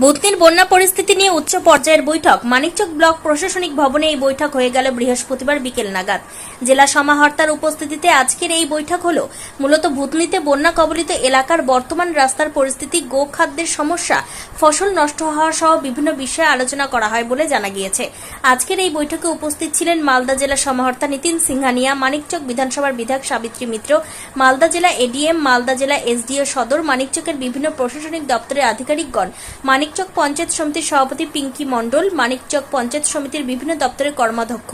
বুথনির বন্যা পরিস্থিতি নিয়ে উচ্চ পর্যায়ের বৈঠক। মানিকচক ব্লক প্রশাসনিক ভবনে এই বৈঠক হয়ে গেল বৃহস্পতিবার বিকেল নাগাদ। জেলা সমাহর্তার উপস্থিতিতে আজকের এই বৈঠক হল মূলত ভুতনিতে বন্যা কবলিত এলাকার বর্তমান রাস্তার পরিস্থিতি, গোখাদ্যের সমস্যা, ফসল নষ্ট হওয়া সহ বিভিন্ন বিষয়ে আলোচনা করা হয় বলে জানা গিয়েছে। আজকের এই বৈঠকে উপস্থিত ছিলেন মালদা জেলা সমাহর্তা নীতিন সিংহানিয়া, মানিকচক বিধানসভার বিধায়ক সাবিত্রী মিত্র, মালদা জেলা এডিএম, মালদা জেলা এসডিও সদর, মানিকচকের বিভিন্ন প্রশাসনিক দপ্তরের আধিকারিকগণ মানিকচক পঞ্চায়েত সমিতির সভাপতি পিঙ্কি মণ্ডল মানিকচক পঞ্চায়েত সমিতির বিভিন্ন দপ্তরের কর্মাধ্যক্ষ।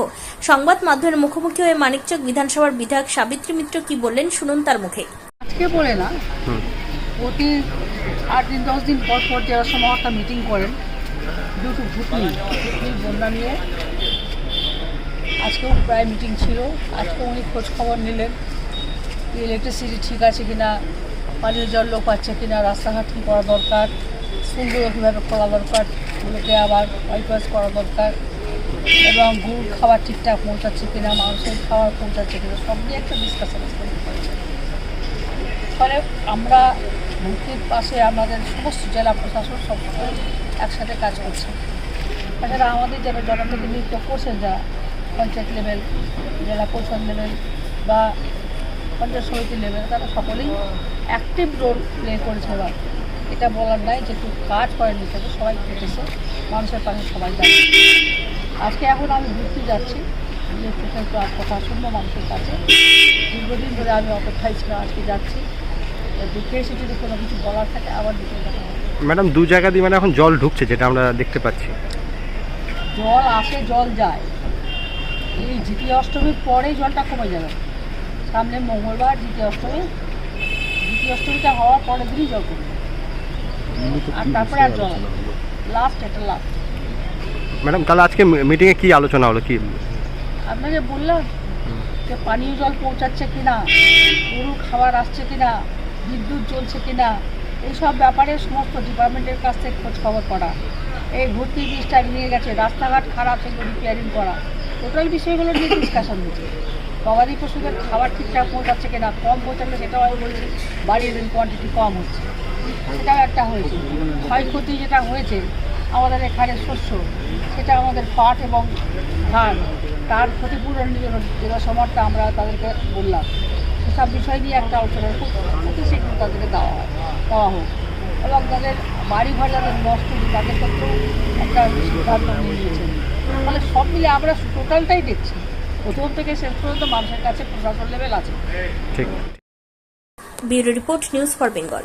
সংবাদ মাধ্যমের মুখোমুখি হয়ে মানিকচক বিধানসভার বিধায়ক সাবিত্রী মিত্র কি বললেন শুনুন তার মুখে। আজকে বলে না। প্রতি আট দিন দশ দিন পর পর যারা একটা মিটিং করেন দুটো বন্যা নিয়ে। আজকেও প্রায় মিটিং ছিল। আজকে উনি খোঁজ খবর নিলেন ইলেকট্রিসিটি ঠিক আছে কিনা পানীয় জল লোক পাচ্ছে কিনা রাস্তাঘাট কী করা দরকার কীভাবে খোলা দরকার ওগুলোকে আবার বাইপাস করা দরকার এবং গুড় খাবার ঠিকঠাক পৌঁছাচ্ছে কিনা, মানুষের খাবার পৌঁছাচ্ছে কিনা, সব নিয়ে একটা ডিসকাশন ফলে আমরা ভর্তির পাশে আমাদের সমস্ত জেলা প্রশাসন সব একসাথে কাজ করছে। তাছাড়া আমাদের যারা জনপ্রতিনিধিত্ব করছেন, যারা পঞ্চায়েত লেভেল জেলা পরিষদ লেভেল বা পঞ্চায়েত সমিতি লেভেল তারা সকলেই অ্যাক্টিভ রোল প্লে করেছে এবার। এটা বলার নাই যে একটু কাজ করেনি সেটা সবাই কেটেছে মানুষের পাশে সবাই দাঁড়িয়ে আজকে এখন আমি ঘুরতে যাচ্ছি যে কথা শুনব মানুষের কাছে। দীর্ঘদিন ধরে আমি অপেক্ষায় ছিলাম আজকে যাচ্ছি। দেখে এসে যদি কোনো কিছু বলার থাকে আবার দেখে দেখা হবে ম্যাডাম দু জায়গা দিয়ে মানে এখন জল ঢুকছে যেটা আমরা দেখতে পাচ্ছি। জল আসে জল যায়। এই দ্বিতীয় অষ্টমীর পরেই জলটা কমে যাবে। সামনে মঙ্গলবার দ্বিতীয় অষ্টমী। দ্বিতীয় অষ্টমীটা হওয়ার পরের দিনই জল কমবে আর তারপরে আর জল। লাস্ট এটা লাস্ট ম্যাডাম তাহলে আজকে মিটিংয়ে কি আলোচনা হলো? কি? আপনাকে বললাম যে পানীয় জল পৌঁছাচ্ছে কিনা গরুর খাবার আসছে কিনা বিদ্যুৎ জ্বলছে কিনা এইসব ব্যাপারে সমস্ত ডিপার্টমেন্টের কাছ থেকে খোঁজ খবর করা। এই ভর্তি জিনিসটা নিয়ে গেছে রাস্তাঘাট খারাপ সেগুলো রিপেয়ারিং করা। টোটাল বিষয়গুলো নিয়ে ডিসকাশন হচ্ছে গবাদি পশুদের খাবার ঠিকঠাক পৌঁছাচ্ছে কিনা কম পৌঁছালে সেটাও আমি বলছি বাড়িয়ে দিন কোয়ান্টিটি কম হচ্ছে। সেটাও একটা হয়েছে। ক্ষয়ক্ষতি যেটা হয়েছে আমাদের এখানে শস্য সেটা আমাদের পাট এবং ধান তার ক্ষতিপূরণের জন্য জেলা সমাজটা আমরা তাদেরকে বললাম। সেসব বিষয় নিয়ে একটা আলোচনা খুব অতি শীঘ্র তাদেরকে দেওয়া হয় দেওয়া হোক। এবং তাদের বাড়ি ঘর যাদের নষ্ট তাদের ক্ষেত্রেও একটা সিদ্ধান্ত নিয়ে নিয়েছেন ফলে সব মিলে আমরা টোটালটাই দেখছি। প্রথম থেকে শেষ পর্যন্ত মানুষের কাছে প্রশাসন লেভেল আছে। ঠিক। Bureau report news for Bengal.